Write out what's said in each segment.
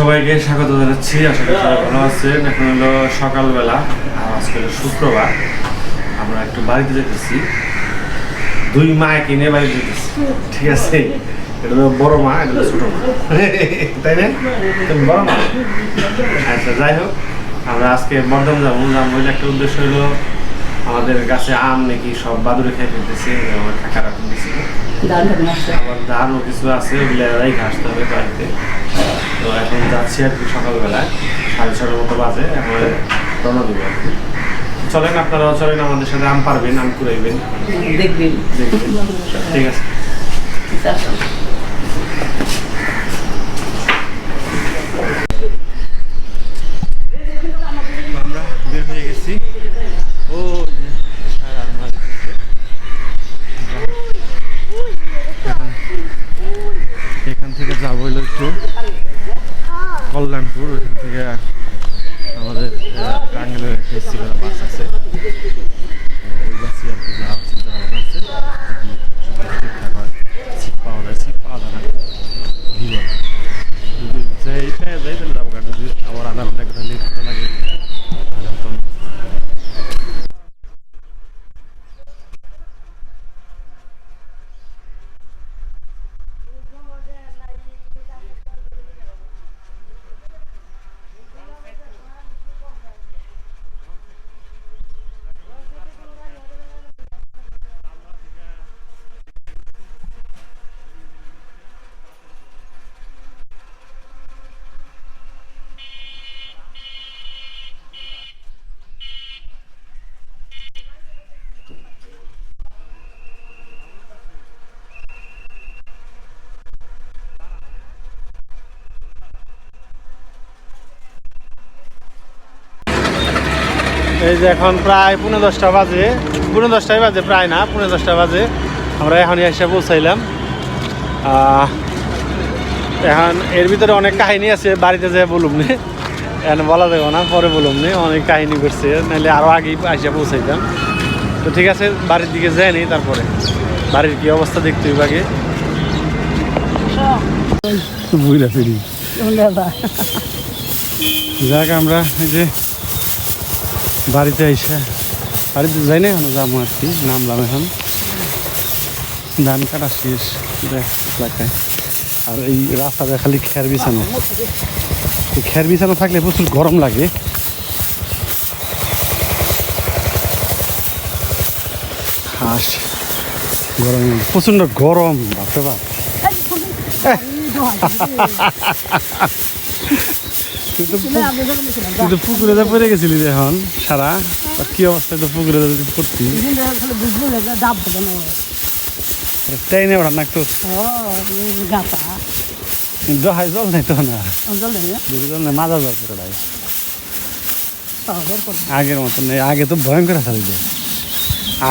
সবাইকে স্বাগত জানাচ্ছি আশা করি সবাই ভালো আছেন। এখন হলো সকালবেলা আজকে হলো শুক্রবার। আমরা একটু বাড়িতে যেতেছি। দুই মা কিনে বাড়িতে যেতেছি। ঠিক আছে? এটা হলো বড় মা এটা হলো ছোট মা। তাই না? তুমি বড় মা। আচ্ছা যাই হোক আমরা আজকে বর্ধমান যাব যাব একটা উদ্দেশ্য হলো আমাদের গাছে আম নাকি সব বাদুরে খেয়ে ফেলতেছে আমার কাকা রাখুন দিছিল দারুণ হবে মাছটা আবার ধানও কিছু আছে ওগুলো রেখে আসতে হবে বাড়িতে। তো এখন যাচ্ছি আর কি সকালবেলায়। সাড়ে ছটার মতো বাজে এখন রওনা দেবো আর কি। চলেন আপনারাও চলেন আমাদের সাথে আম পারবেন আম কুড়াইবেন। দেখবেন। দেখবেন। ঠিক আছে আসুন। আমরা বের হয়ে গেছি ও যে সার আলমারি থেকে। এখন- এখান থেকে যাব হলো একটু কল্যাণপুর ওইখান থেকে আমাদের টাঙ্গেলের একটা সিগারা বাস আছে তো ওই বাসে আর কি যাওয়ার চিন্তা ভাবনা আছে যদি সব ঠিকঠাক হয় সিট পাওয়া যায় সিট পাওয়া যায় না ভিড় হয়। যদি যাই পেয়ে যাই তাহলে যাব কারণ যদি আবার আধা ঘণ্টা একটা লেট করা লাগে তাহলে হয়তো না। এই যে এখন প্রায় পনেরো দশটা বাজে। পনেরো দশটাই বাজে প্রায় না পনেরো দশটা বাজে। আমরা এখনই এসে পৌঁছাইলাম। এখন এর ভিতরে অনেক কাহিনী আছে বাড়িতে যে বলুম নি। এখন বলা যাবে না পরে বলুম নি অনেক কাহিনী করছে নাহলে আরও আগেই এসে পৌঁছাইতাম। তো ঠিক আছে বাড়ির দিকে যাই নি তারপরে। বাড়ির কি অবস্থা দেখতে হইব আগে। বুঝলা ফিরি যাক আমরা এই যে বাড়িতে এসে বাড়িতে যাই না এখন যাব আর কি নামলাম এখন। ধান কাটা শেষ এলাকায়। আর এই রাস্তাটা খালি খের বিছানো। খের বিছানো থাকলে প্রচুর গরম লাগে। হাঁস গরম প্রচণ্ড গরম বাপরে বাপ। তুই তো পুকুরে যা পড়ে গেছিলি এখন সারা আর কি অবস্থায় তো পুকুরে যদি পড়তি? টাইনে ওঠা না। তো দহাই জল নাই তো না। জল নাই মাজা জল করে ডাই আগের মতন নেই আগে তো ভয়ঙ্কর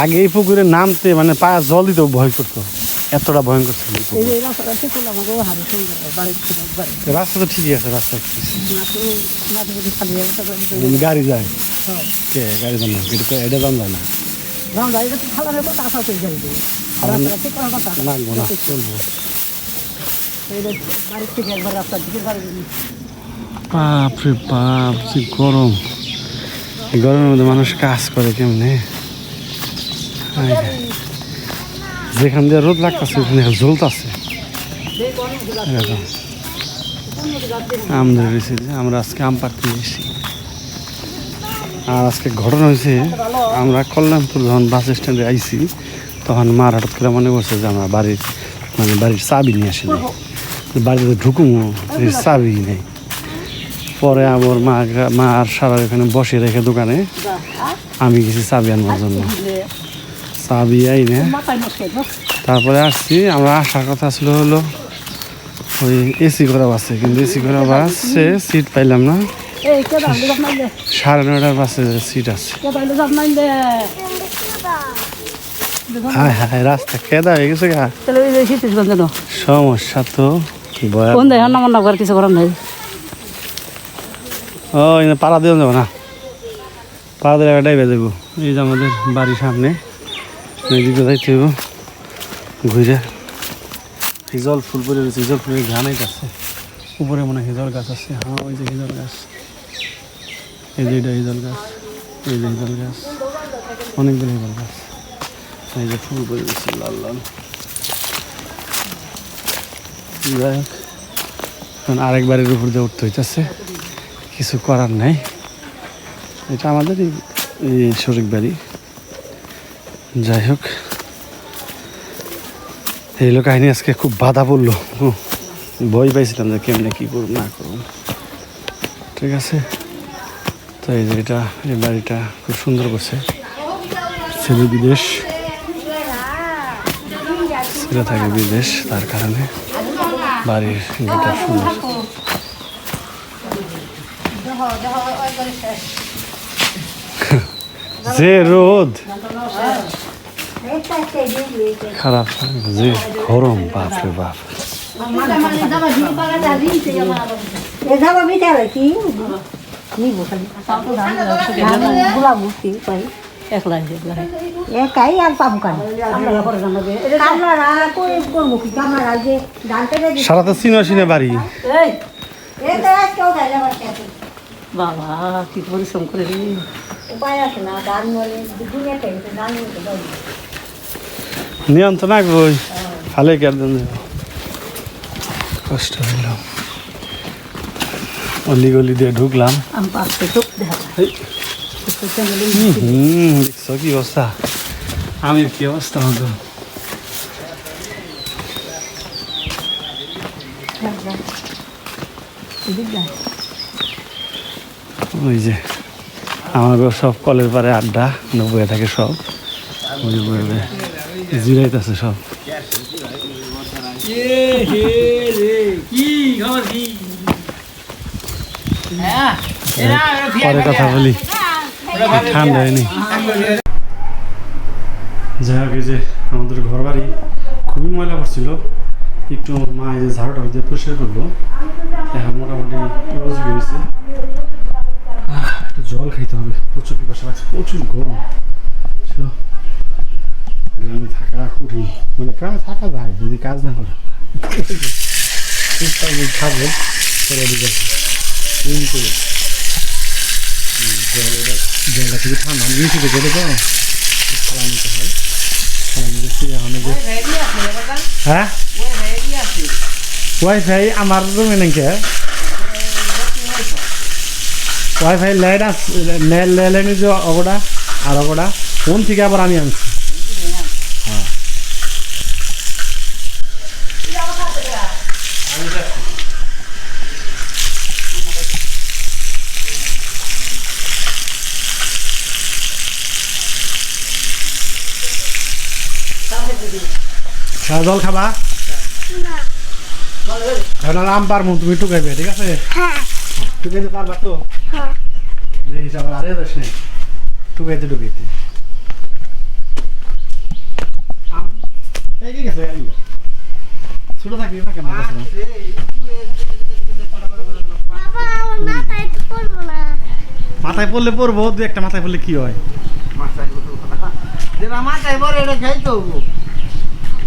আগে এই পুকুরে নামতে মানে পা জল দিতেও ভয় করতো। এতটা ভয়ঙ্কর ছিল। রাস্তা তো ঠিকই আছে রাস্তা। গাড়ি যায়। কে? গাড়ি যান না এটা এটা যান যায় না লাগবো না চলবো। বাপ রে বাপ যে গরম। গরমের মধ্যে মানুষ কাজ করে কেমনে? হায় হায়। যেখান দিয়ে রোদ লাগতেছে, ওখানে জ্বলতেছে। এরকম আম ধরে রয়েছে আমরা আজকে আম পাড়তে এসেছি। আর আজকে ঘটনা হয়েছে, আমরা কল্যাণপুর যখন বাস স্ট্যান্ডে আইছি, তখন মার হঠাৎ করে মনে করছে যে আমরা বাড়ির মানে বাড়ির চাবি নিয়ে আসি নাই। বাড়িতে ঢুকুমো চাবি নেই। পরে আমার মা মা আর সারা এখানে বসে রেখে দোকানে, আমি গেছি চাবি আনবার জন্য। চাবি আইনে তারপরে আসছি আমরা আসার কথা ছিল হলো ওই এসি করা বাসে কিন্তু এসি করা বাসে সিট পাইলাম না। সাড়ে নয়টার বাসে সিট আছে। হায় হায় রাস্তা কেদা হয়ে গেছে গা? সমস্যা তো। কিছু করার নাই? ও পাড়া দিয়ে যাব না। পাড়া দিলে ডাইবে যাব এই যে আমাদের বাড়ির সামনে। এদিকে যাইতে হইব ঘুরে এই জল ফুল পরে রয়েছে এই জল ফুলের ঘানাই আছে। উপরে মনে হিজল গাছ আছে। হ্যাঁ ওই যে হিজল গাছ। এই যে এটা হিজল গাছ। এই যে হিজল গাছ। অনেকগুলো হিজল গাছ। এই যে ফুল করে দিচ্ছে লাল লাল। যাই হোক, এখন আরেক বাড়ির উপর দিয়ে উঠতে হইতেছে। কিছু করার নাই। এটা আমাদের এই শরিক বাড়ি। যাই হোক। এই লোক কাহিনী আজকে খুব বাধা পড়ল। ভয় পাইছিলাম যে কেমনে কী করব না করব ঠিক আছে? তো এই যে এটা এই বাড়িটা খুব সুন্দর করছে। ছেলে বিদেশ। ছেলে থাকে বিদেশ তার কারণে বাড়ির গেটটা সুন্দর। যে রোদ! খারাপ যে গরম বাপরে বাপ একাই আর পাবো সারা তো চিনা চিনা বাড়ি বাবা কি পরিশ্রম করে উপায় আছে না ধান মরে দুনিয়া থেকে ধান নিতে পারি নিয়ন্ত্রণ আঁকবই ভালোই কেন কষ্ট হইল। অলি গলি দিয়ে ঢুকলাম। হুম দেখছ কি অবস্থা? আমি কি অবস্থা হতো? ওই যে আমাদের সব কলের পারে আড্ডা নব্বই থাকে সব। ওই বয়ে বয়ে সব পরে কথা বলি ঠান্ডা হয়নি যাই হোক যে আমাদের ঘর বাড়ি খুবই ময়লা পড়ছিল একটু মা এই যে ঝাড়ুটা দিয়ে পরিষ্কার করল এখন মোটামুটি রোজই হয়েছে একটু জল খাইতে হবে। প্রচুর পিপাসা লাগছে, প্রচুর গরম। গ্রামে থাকা কঠিন। মানে গ্রামে থাকা যায় যদি কাজ না করে। খাব পরে দিকে কিন্তু জলটা খুবই ঠান্ডা। আমি নিচে গেলে তো খালা নিতে হয়। খালা নিতে এই যে হ্যাঁ? ওয়াইফাই আমার রুমে নাকি ওয়াইফাই লাইট আছে লেলেনি যে অগোটা আর অগোটা ফোন থেকে আবার আমি আনছি হ্যাঁ হ্যাঁ, জল খাবা? এখন আম পারব তুমি টুকাইবে ঠিক আছে? টুকাইতে পারবা তো? আরে দোষ নেই। টুকাইতে টুকাইতে আম? এই গেছে? ছোট থাকবি না কেমন গেছে না? বাবা আমার মাথায় পড়লে পড়ব দু একটা মাথায় পড়লে কি হয়? মাথায় পরে এটা খাইতে হব।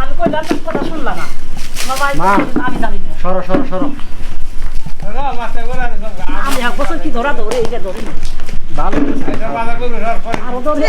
আমি কইলাম কথা শুনলাম না। আমি জানি না। সরো সরো সরো। আমি এক বছর কি ধরা ধরে এইটা ধরি ভালো আরও ধরে।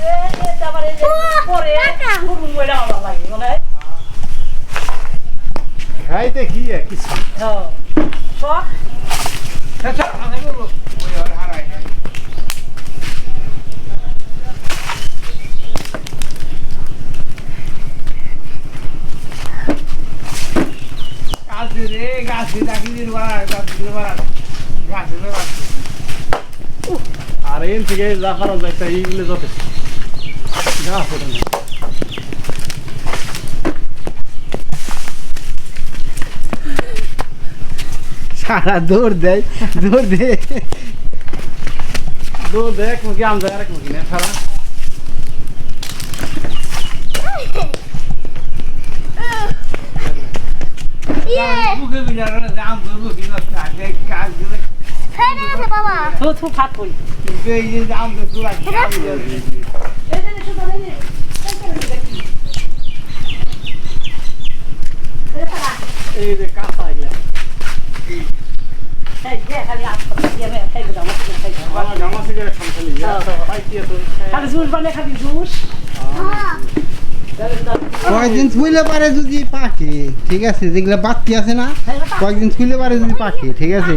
আম খাওয়া আছে এটা আবার এই যে পরে গুড়গুড় করে আমার লাগে মানে খাইতে কি আর কিছু এর থেকে যায় তা এইগুলো যথেষ্ট গাছ ওটা না সারা দৌড় দেয় দৌড় দে দো দেখ মুখে আম যায় আরেক মুখে না সারা ইয়ে বাবা থু থু ফাট কই এই যে শুধু এই যে এই যে কাঁচা এগুলা এই যে খালি আম দিয়ে আমি খাই দাও আমার খাই দাও আমার জামা সিগারেট খামখালি পাইতি আছে খালি জুস বানিয়ে খাবি জুস কয়েকদিন ছুইলে পারে যদি পাকে ঠিক আছে? যেগুলো বাতি আছে না কয়েকদিন ছুইলে পারে যদি পাকে ঠিক আছে?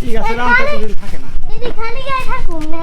ঠিক আছে রাম কতদিন থাকে না। দিদি খালি গায়ে থাকুন না।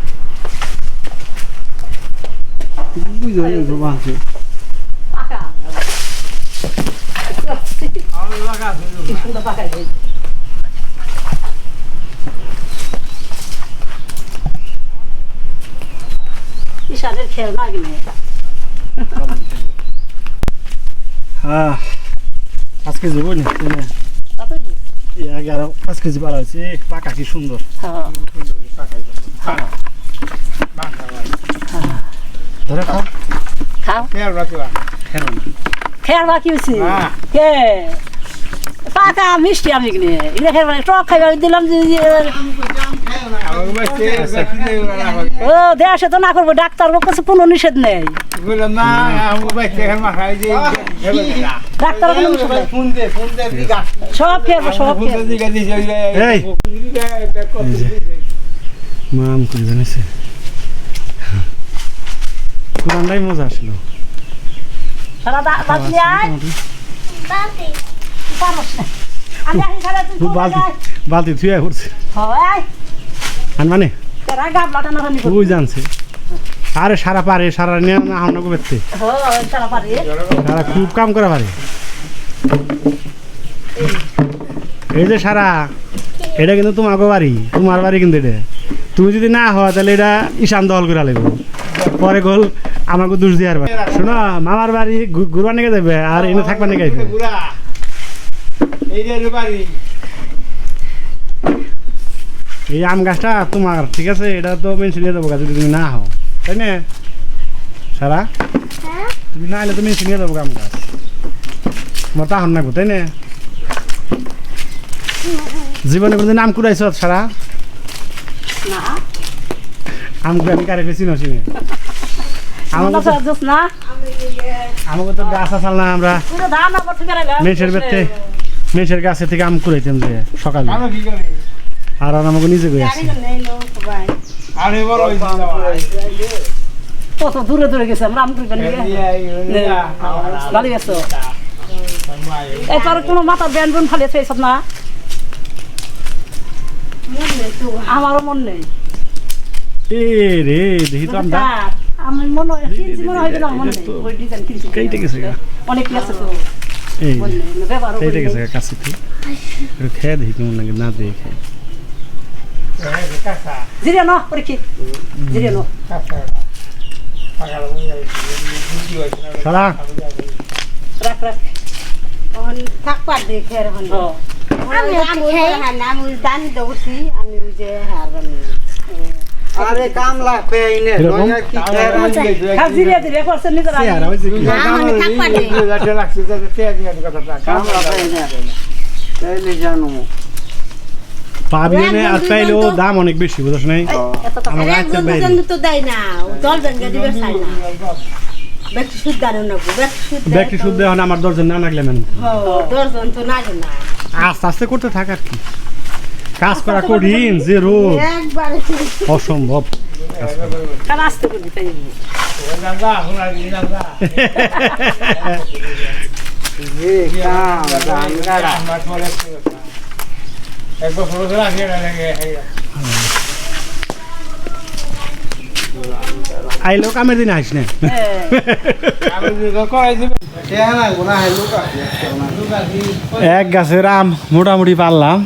পাকা এই ইশাদের খেল না গেলে হ্যাঁ পাঁচ কেজি বলি এগারো পাঁচ কেজি পারা হয়েছে পাকা কি সুন্দর। হ্যাঁ। ধরে খাও। খাও। খেয়াল রাখবা। খেয়াল খেয়ার বাকি কে? পাকা মিষ্টি আমি কিনে। এটা খেয়ার মানে টক খাইবা দিলাম যে ও দেশে তো না করব ডাক্তার কাছে কোনো নিষেধ নেই। ডাক্তার কোনো নিষেধ নেই। ফোন দে ফোন দে দিগা। সব খেয়াবো সব খেয়াবো মাম করে কোরআনটাই মজা আসলো সারা দা- বাতলি আয় বাতি পারস না আমি আসি সারা তুই কোথায় বালতি থুয়া করছে আর মানে। ওই জানছে। আরে সারা পারে সারা নিয়ে না হামনা করতে সারা খুব কাম করে পারে। এই যে সারা এটা কিন্তু তোমার বাড়ি তোমার বাড়ি কিন্তু এটা। তুমি যদি না হয় তাহলে এটা ঈশান দল করে লাগবে পরে গোল আমাকে দোষ দিয়ে পারবে শোনো মামার বাড়ি ঘুরবা নিয়ে যাবে আর এনে থাকবা নিয়ে গাইবে। এই আম গাছটা তোমার ঠিক আছে? এটা তো মেনশন নিয়ে যাব যদি তুমি না হও। তাই না? সারা? হ্যাঁ? তুমি না এলে তো মেনশন নিয়ে যাব আম গাছ। তোমার তাহন না তাই না? জীবনে কোনদিন আম কুড়াইছ সারা? আম কুড়ানি কারে বেশি নছিনে আমাকে আমরা তো তো না। গাছ আসাল না আমরা। পুরো ধান আবার থেকে বেতে মেষের গাছে থেকে আম কুড়াইতাম যে সকালে। আর আর আমাকে নিজে গিয়ে আছে কত দূরে দূরে গেছে আমরা আম তুলবেন ভালো গেছো? এই তোর কোনো মাথা ব্যান বোন ফালিয়ে থইছ না? আমারও মন নেই। এ রে দেখি তো আমটা তার, আমি মনে হয় কিনছি মনে হয় না মনে ওই ডিজাইন কিনছি কেটে গেছে অনেক আছে তো। এই নেই ব্যবহার কেটে গেছে কাছে থেকে খেয়ে দেখি কেমন লাগে না দিয়ে খেয়ে জিরে ন পরীক্ষি জিরে ন সারা। রাখ রাখ। তখন থাকবার দেখে আর হন আমি হ্যাঁ আমি দান দৌড়ছি আমি যে হ্যাঁ আরে কামলা পেইনে এরকম? লয়া কি খের খা জিরে জিরে করছে কি? না মানে থাকবার দে কামলা পেইনে। তাইলে জানো। পাবি না আর পাইলেও দাম অনেক বেশি বুঝছ নাই? আমার রাখতে বাইরে তো দেয় না দিবে চাই না। ব্যক্তি শুদ্ধ আর না ব্যক্তি শুদ্ধ আমার দরজা না লাগলে ম্যান দর্জন তো না না। আস্তে আস্তে করতে থাক আর কি। কাজ করা কঠিন যে রোদ অসম্ভব। আইলো কামের দিন আইস না। এক গাছের আম মোটামুটি পারলাম।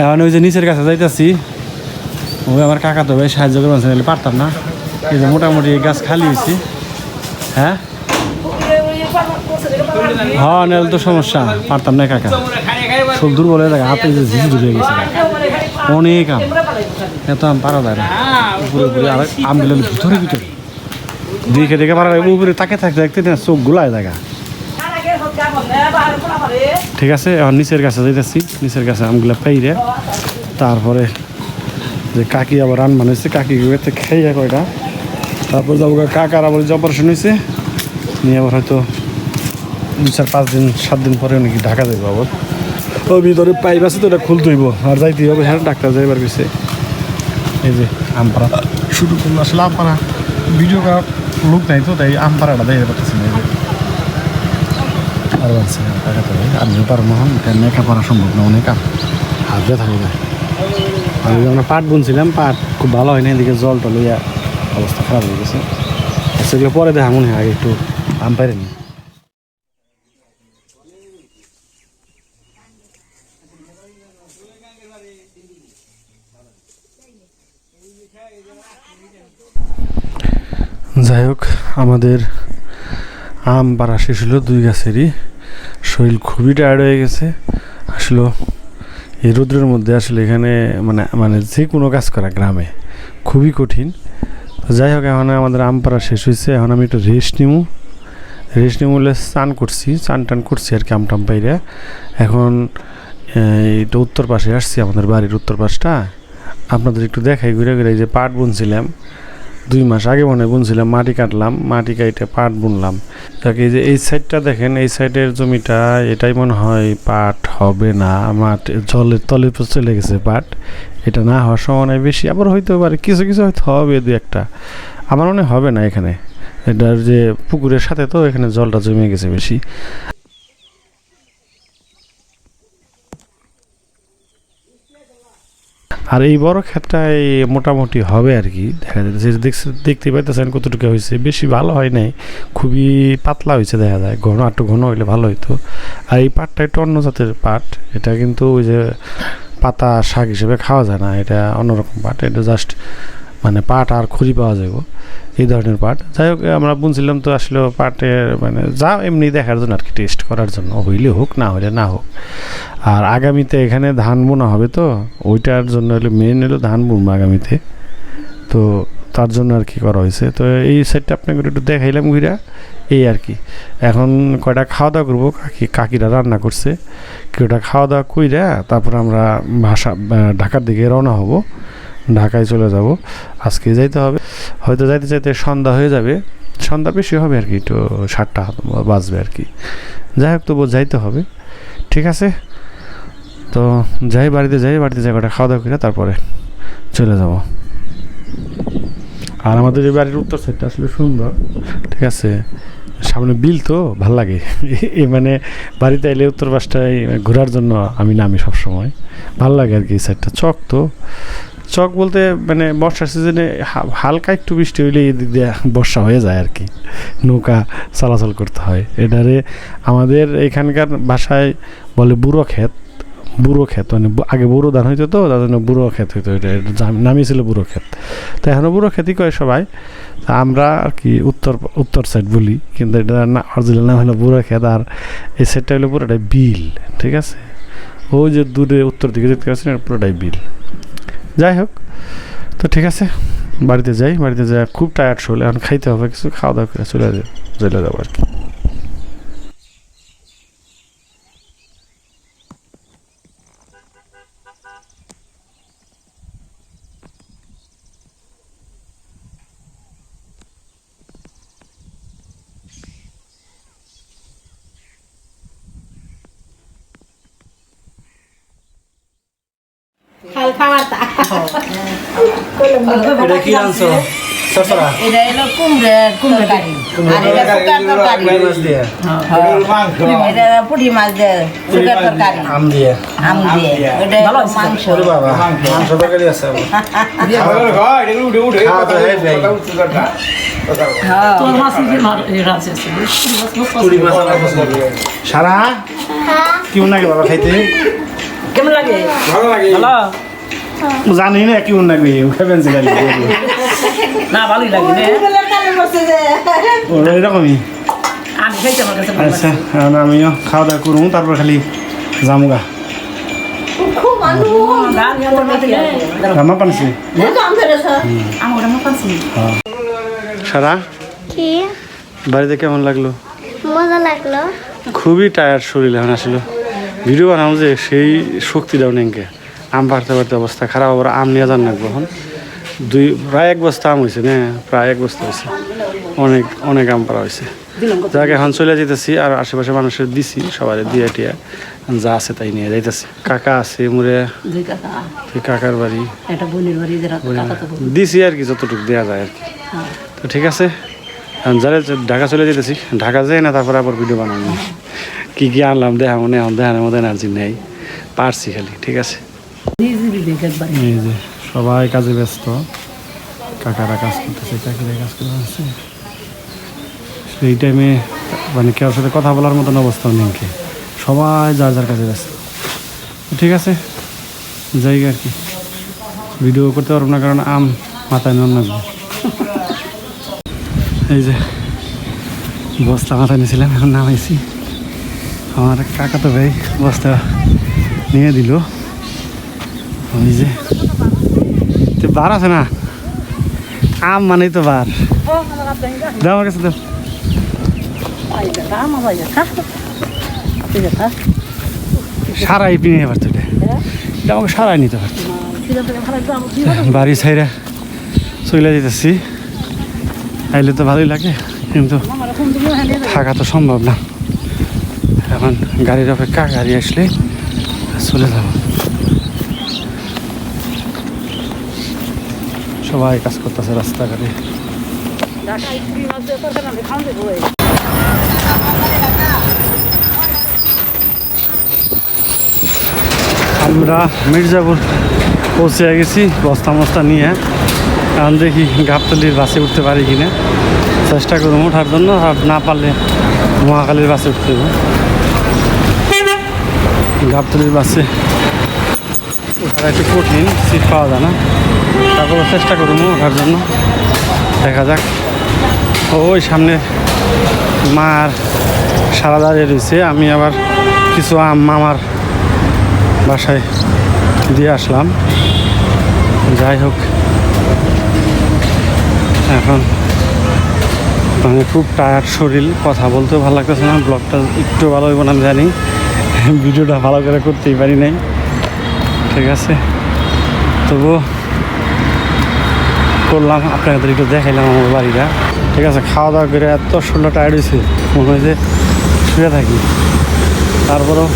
এখন ওই যে নিচের কাছে যাইতেছি, ওই আমার কাকা তো ভাই সাহায্য করবেন নাহলে পারতাম না। এই যে মোটামুটি গাছ খালি হয়েছে হ্যাঁ? হ্যাঁ নাহলে তো সমস্যা, পারতাম না কাকা। সব দুর্বল হয়ে থাকে, হাতে যে ঝিঝি ধরে গেছে অনেক আম, এত আম পারা যায় না। উপরে উপরে আর আম দিলে ভিতরে ভিতরে। দেখে দেখে পারা উপরে তাকে থাকতে না, চোখ গুলায় জায়গা ঠিক আছে, এখন নিচের কাছে যাইতেছি। নিচের কাছে আমগুলা পাইরে তারপরে যে কাকি আবার রান বানাইছে কাকি খাইয়া কয়টা। তারপর যাব কাকার আবার যে অপারেশন হয়েছে, নিয়ে আবার হয়তো দুই চার পাঁচ দিন, সাত দিন পরে নাকি ঢাকা যাব আবার। ওই ভিতরে পাইপ আছে তো ওটা খুলতে হইব, আর যাইতে হবে। হ্যাঁ ডাক্তার যাইবার গেছে এই যে আমপাড়া। শুরু করল আসলে আমপাড়া ভিডিও করার লোক নাই তো, তাই আমপাড়াটা দেখতে পাচ্ছি না। আর বলছে টাকা তো আমি পারব করা সম্ভব না, অনেক আম হাত আর ওই যে আমরা পাট বুনছিলাম, পাট খুব ভালো হয় না এদিকে জল টল লইয়া অবস্থা খারাপ হয়ে গেছে। সেগুলো পরে দেখা, মনে হয় একটু আম পাইনি যাই হোক, আমাদের আম পাড়া শেষ হলো দুই গাছেরই। শরীর খুবই টায়ার্ড হয়ে গেছে। আসলে এই রৌদ্রের মধ্যে আসলে এখানে মানে মানে যে কোনো কাজ করা গ্রামে খুবই কঠিন। যাই হোক, এখন আমাদের আম পাড়া শেষ হয়েছে। এখন আমি একটু রেস্ট নিমু। রেস্ট নিমু হলে স্নান করছি চান টান করছি আর কি আম টাম পাইরা। এখন এইটা উত্তর পাশে আসছি আমাদের বাড়ির উত্তর পাশটা। আপনাদের একটু দেখাই, ঘুরে ঘুরে যে পাট বুনছিলাম। দুই মাস আগে মনে বুনছিলাম, মাটি কাটলাম, মাটি কাটে পাট বুনলাম। তাকে যে এই সাইডটা দেখেন, এই সাইডের জমিটা, এটাই মনে হয় পাট হবে না। মাঠ জলের তলে চলে গেছে পাট। এটা না হওয়ার সম্ভাবনা বেশি। আবার হইতে পারে, কিছু কিছু হয়তো হবে দু একটা। আমার মনে হবে না এখানে। এটার যে পুকুরের সাথে তো এখানে জলটা জমে গেছে বেশি। আর এই বড় ক্ষেতটায় মোটামুটি হবে আর কি। দেখা যাচ্ছে দেখতে পাইতেছেন কতটুকু হয়েছে। বেশি ভালো হয় নাই, খুবই পাতলা হয়েছে দেখা যায়। ঘন একটু ঘন হইলে ভালো হইতো। আর এই পাটটা একটু অন্য জাতের পাট। এটা কিন্তু ওই যে পাতা শাক হিসেবে খাওয়া যায় না। এটা অন্যরকম পাট। এটা জাস্ট মানে পাট আর খড়ি পাওয়া যাবে এই ধরনের পাট। যাই হোক আমরা বুনছিলাম তো আসলে পাটের মানে যা এমনি দেখার জন্য আর কি টেস্ট করার জন্য। হইলে হোক, না হইলে না হোক। আর আগামীতে এখানে ধান বোনা হবে তো, ওইটার জন্য হলো মেন হলো ধান বুনবো আগামীতে। তো তার জন্য আর কি করা হয়েছে। তো এই সাইডটা আপনাকে একটু দেখাইলাম ঘুরা এই আর কি এখন কয়টা খাওয়া দাওয়া করব, কাকি, কাকিরা রান্না করছে। কেউটা খাওয়া দাওয়া কইরা তারপর আমরা ভাষা ঢাকার দিকে রওনা হব। ঢাকায় চলে যাব। আজকে যাইতে হবে। হয়তো যাইতে যাইতে সন্ধ্যা হয়ে যাবে। সন্ধ্যা বেশি হবে আর কি একটু সাতটা বাজবে আর কি। যাই হোক তবু যাইতে হবে। ঠিক আছে? তো যাই বাড়িতে যাই বাড়িতে যাই কটা খাওয়া দাওয়া করে তারপরে চলে যাব। আর আমাদের এই বাড়ির উত্তর সাইডটা আসলে সুন্দর। ঠিক আছে? সামনে বিল তো ভালো লাগে। এই মানে বাড়িতে এলে উত্তর পাশটায় ঘোরার জন্য আমি নামি সবসময়। ভালো লাগে আর কি এই সাইডটা চক তো। চক বলতে মানে বর্ষার সিজনে হালকা একটু বৃষ্টি হইলে এদিক দিয়ে বর্ষা হয়ে যায় আর কি নৌকা চলাচল করতে হয়। এটারে আমাদের এখানকার ভাষায় বলে বুড়ো ক্ষেত। বুড়ো ক্ষেত মানে আগে বুড়ো ধান হইতো তো, তার জন্য বুড়ো ক্ষেত হইতো। এটা নামই ছিল বুড়ো ক্ষেত। তো এখনও বুড়ো ক্ষেতই কয় সবাই। আমরা আর কি উত্তর উত্তর সাইড বলি, কিন্তু এটা না অরিজিনাল নাম হলো বুড়ো ক্ষেত আর এই সাইডটা হলো পুরোটাই বিল, ঠিক আছে? ওই যে দূরে উত্তর দিকে যেতে পারছেন পুরোটাই বিল। যাই হোক, তো ঠিক আছে, বাড়িতে যাই বাড়িতে যাই, খুব টায়ার্ড শোল এখন খাইতে হবে, কিছু খাওয়া দাওয়া করে চলে যাবে চলে যাব আর কি। এটা কি আনছো? সরসরা। এটা হলো কুমড়ে কুমড়ে কারি। আর এটা শুকার তরকারি। মাছ দিয়ে। এটা পুঁটি মাছ দিয়ে শুকার তরকারি। আম দিয়ে। আম দিয়ে। ওটা মাংস। বাবা। মাংস। তরকারি আছে আবার। খাওয়া। তো হেভি। হ্যাঁ। সারা? কেমন লাগে বাবা খাইতে? কেমন লাগে ভালো লাগে। ভালো। জানি না কেমন লাগবে খাবেন যে গাড়ি না ভালোই লাগে ওরা এরকমই। আচ্ছা আমিও খাওয়া দাওয়া করব তারপর খালি জামুগা রান্না পানছি সারা বাড়িতে কেমন লাগল? মজা লাগল। খুবই টায়ার্ড শরীর এখন আসলে ভিডিও বানাবো যে সেই শক্তি দাও নেনকে আম পারতে পারতে অবস্থা খারাপ আবার আম নিয়ে যান লাগবো এখন। দুই প্রায় এক বস্তা আম হয়েছে না প্রায় এক বস্তা হয়েছে। অনেক অনেক আম পারা হয়েছে। যাক এখন চলে যেতেছি আর আশেপাশে মানুষের দিছি সবাই দিয়ে টিয়া। যা আছে তাই নিয়ে যাইতেছি। কাকা আছে মুরে। কাকার বাড়ি। দিছি আর কি যতটুকু দেওয়া যায় আর কি। তো ঠিক আছে এখন যারা ঢাকা চলে যেতেছি। ঢাকা যাই না তারপরে আবার ভিডিও বানাবো। কি কি আনলাম দেখা মনে এখন দেখানোর মতো এনার্জি নেই। পারছি খালি ঠিক আছে। সবাই কাজে ব্যস্ত। কাকারা কাজ করতেছে কাকিরা কাজ করে আছে এই টাইমে মানে কেউ সাথে কথা বলার মতন অবস্থা নেই কি। সবাই যার যার কাজে ব্যস্ত। ঠিক আছে, যাই আর কি। ভিডিও করতে পারব না, কারণ আম মাথায় নন লাগবে এই যে, বস্তা মাথায় নিয়েছিলাম, এখন নামাইছি। আমার কাকা তো ভাই বস্তা নিয়ে দিল। ওই যে বার আছে না? আম মানেই তো বার। দাও আমার কাছে সারাই পিনে এবার তো আমাকে সারাই নিতে পারত বাড়ি ছাইরা চলে যেতেছি আইলে তো ভালোই লাগে, কিন্তু থাকা তো সম্ভব না। এখন গাড়ির অপেক্ষা, গাড়ি আসলে চলে যাব। সবাই কাজ করতেছে রাস্তাঘাটে। আমরা মির্জাপুর পৌঁছে গেছি, বস্তা মস্তা নিয়ে। এখন দেখি গাবতলির বাসে উঠতে পারি কিনা। চেষ্টা করব ওঠার জন্য, আর না পারলে মহাকালীর বাসে উঠতে হবে। গাবতলির বাসে ওঠার একটু কঠিন সিট পাওয়া যায় না। তারপরে চেষ্টা করব ওঠার জন্য। দেখা যাক। ওই সামনে মার সারা দাঁড়িয়ে রয়েছে। আমি আবার কিছু আম মামার বাসায় দিয়ে আসলাম। যাই হোক। এখন মানে খুব টায়ার্ড শরীর, কথা বলতেও ভালো লাগতেছে না ব্লগটা একটু ভালো হইব না জানি। ভিডিওটা ভালো করে করতেই পারি নাই। ঠিক আছে। তবুও করলাম আপনাদের একটু দেখাইলাম আমার বাড়িটা। ঠিক আছে খাওয়া দাওয়া করে এত শরীরটা টায়ার্ড হয়েছে, মনে হয় যে শুয়ে থাকি। তারপরেও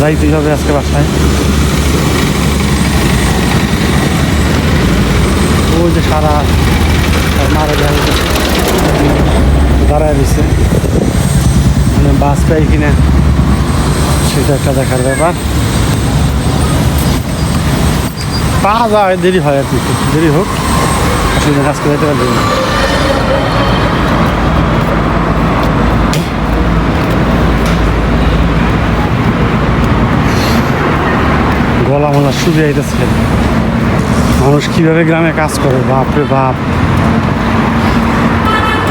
যাইতেই হবে আজকে বাসায়। ওই যে সারা মারা যায়। দাঁড়ায় দিছে মানে বাস পাই কিনা, সেটা একটা দেখার ব্যাপার। পাওয়া যায়, দেরি হয় আর কি, দেরি হোক। কাজ করে যেতে পারবে না। আপনারা শুধু আইতেছিলেন মানুষ কীভাবে গ্রামে কাজ করে? বাপ রে বাপ।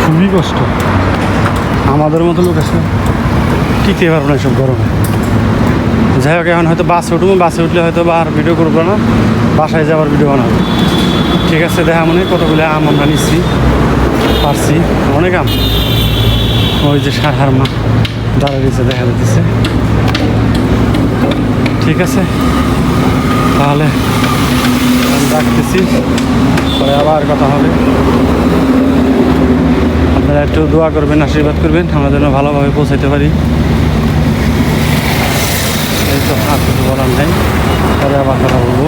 খুবই কষ্ট। আমাদের মতো লোক আছে টিকতে পারব না সব গরমে। যাই হোক, এখন হয়তো বাসে উঠবো। বাসে উঠলে হয়তো বা আর ভিডিও করব না। বাসায় যাওয়ার ভিডিও বানাবো। ঠিক আছে, দেখা মনে কতগুলো আম আমরা নিচ্ছি, পারছি। অনেক আম। ওই যে সাহার মা দাঁড়িয়ে দিচ্ছে দেখা যাচ্ছে। ঠিক আছে, তাহলে রাখতেছি, পরে আবার কথা হবে। আপনারা একটু দোয়া করবেন, আশীর্বাদ করবেন, আমরা যেন ভালোভাবে পৌঁছাইতে পারি। এই তো আর কিছু বলার নাই, পরে আবার কথা বলব।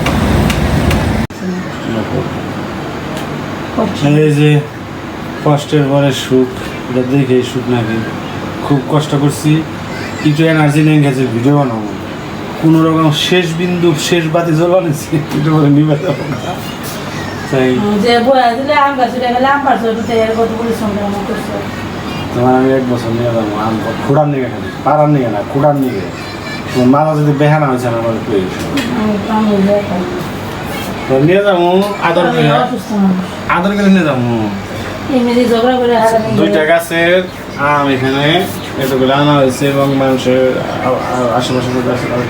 এই যে কষ্টের পরে সুখ এটা দেখে সুখ নাকি খুব কষ্ট করছি। কিছু এনার্জি নিয়ে গেছে ভিডিও বানাবো। কোনো রকম শেষ বিন্দু শেষ বাতি জ্বলবা নিছি এটা বলে নিবে যাব না। তাই আম তোমার এক বছর নিয়ে যাব আম খুঁড়ার নিয়ে খালি পাড়ার নিয়ে না খুঁড়ার নিয়ে তোমার মাথা যদি বেহানা হয়েছে আমার তো নিয়ে যাব আদর করে। আদর করে নিয়ে যাব। দুইটা গাছের আম এখানে এতগুলো আনা হয়েছে এবং মানুষের আশেপাশে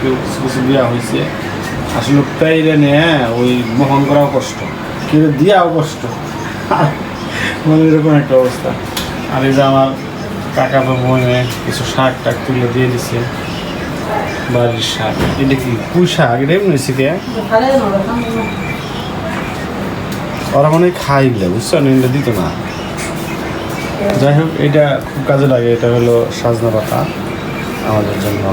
কিছু কিছু দেওয়া হয়েছে। আসলে নিয়ে ওই বহন করাও কষ্ট। কিন্তু দেওয়াও কষ্ট। মানে এরকম একটা অবস্থা। আর এই যে আমার কাকা বা মনে কিছু শাক টাক তুলে দিয়ে দিছে। বাড়ির শাক। এটা কি পুঁই শাক এটা এমনি খালে না ওরা মনে হয় খাই গেলে বুঝছ? এটা দিত না। যাই হোক এটা খুব কাজে লাগে এটা হলো সাজনা পাতা আমাদের জন্য।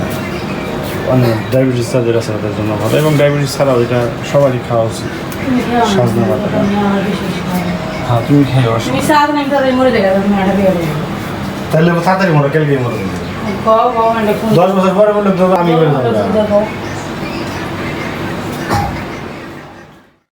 অনেক ডায়াবেটিস যাদের আছে তাদের জন্য ভালো। এবং ডায়াবেটিস ছাড়াও এটা সবারই খাওয়া উচিত সাজনা পাতা হ্যাঁ তুমি বিয়ে করবে তাহলে তাড়াতাড়ি মরো কেলকে মরো। মানে দশ বছর পরে বললে আমি দেখো